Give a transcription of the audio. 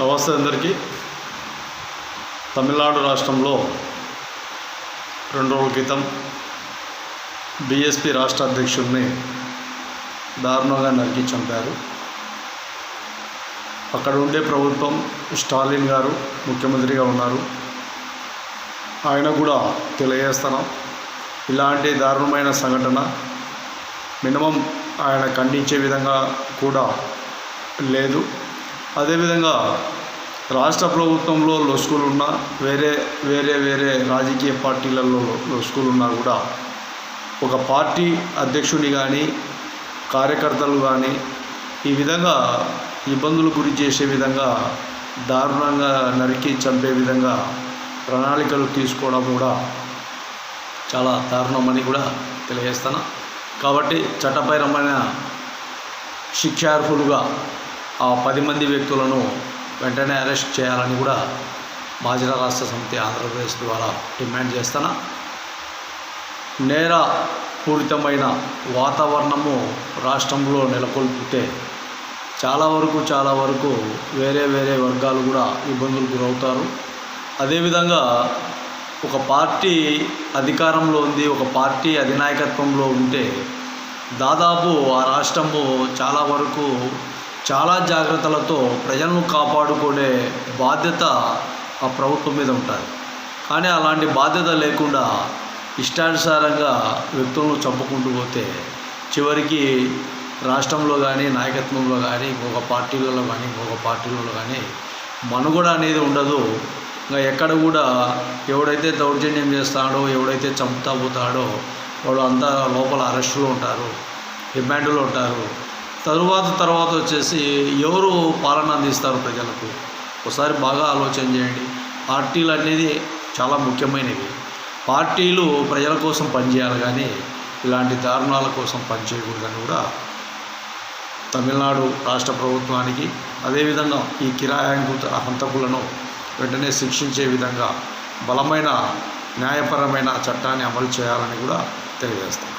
నమస్తే అందరికీ. తమిళనాడు రాష్ట్రంలో రెండు రోజుల క్రితం బీఎస్పీ రాష్ట్ర అధ్యక్షుడిని దారుణంగా నరికి చంపారు. అక్కడ ఉండే ప్రభుత్వం స్టాలిన్ గారు ముఖ్యమంత్రిగా ఉన్నారు. ఆయన కూడా తెలియజేస్తున్నాం. ఇలాంటి దారుణమైన సంఘటన మినిమం ఆయన ఖండించే విధంగా కూడా లేదు. అదేవిధంగా రాష్ట్ర ప్రభుత్వంలో లొసుగులు ఉన్నా వేరే వేరే వేరే రాజకీయ పార్టీలలో లొసుకులు ఉన్నా కూడా ఒక పార్టీ అధ్యక్షుని కానీ కార్యకర్తలు కానీ ఈ విధంగా ఇబ్బందులు గురి చేసే విధంగా దారుణంగా నరికి చంపే విధంగా ప్రణాళికలు తీసుకోవడం కూడా చాలా దారుణమని కూడా తెలియజేస్తాను. కాబట్టి చట్టపరమైన శిక్షార్హులుగా ఆ పది మంది వ్యక్తులను వెంటనే అరెస్ట్ చేయాలని కూడా మాజీ రాష్ట్ర సమితి ఆంధ్రప్రదేశ్ ద్వారా డిమాండ్ చేస్తాను నేర పూరితమైన వాతావరణము రాష్ట్రంలో నెలకొల్పితే చాలా వరకు చాలా వరకు వేరే వేరే వర్గాలు కూడా ఇబ్బందులు గురవుతారు. అదేవిధంగా ఒక పార్టీ అధికారంలో ఉంది ఒక పార్టీ అధినాయకత్వంలో ఉంటే దాదాపు ఆ రాష్ట్రము చాలా వరకు చాలా జాగ్రత్తలతో ప్రజలను కాపాడుకునే బాధ్యత ఆ ప్రభుత్వం మీద ఉంటుంది. కానీ అలాంటి బాధ్యత లేకుండా ఇష్టానుసారంగా వ్యక్తులను చంపుకుంటూ పోతే చివరికి రాష్ట్రంలో కానీ నాయకత్వంలో కానీ ఇంకొక పార్టీలలో కానీ ఇంకొక పార్టీలలో కానీ మనుగడ అనేది ఉండదు. ఇంకా ఎక్కడ కూడా ఎవడైతే దౌర్జన్యం చేస్తాడో ఎవడైతే చంపుతా పోతాడో వాడు అంతా లోపల అరెస్టులో ఉంటారు రిమాండ్లో ఉంటారు. తరువాత తర్వాత వచ్చేసి ఎవరు పాలన అందిస్తారు ప్రజలకు? ఒకసారి బాగా ఆలోచన చేయండి. పార్టీలు అనేది చాలా ముఖ్యమైనవి. పార్టీలు ప్రజల కోసం పనిచేయాలి కానీ ఇలాంటి దారుణాల కోసం పనిచేయకూడదని కూడా తమిళనాడు రాష్ట్ర ప్రభుత్వానికి అదేవిధంగా ఈ కిరాయాంకుత హంతకులను వెంటనే శిక్షించే విధంగా బలమైన న్యాయపరమైన చట్టాన్ని అమలు చేయాలని కూడా తెలియజేస్తాం.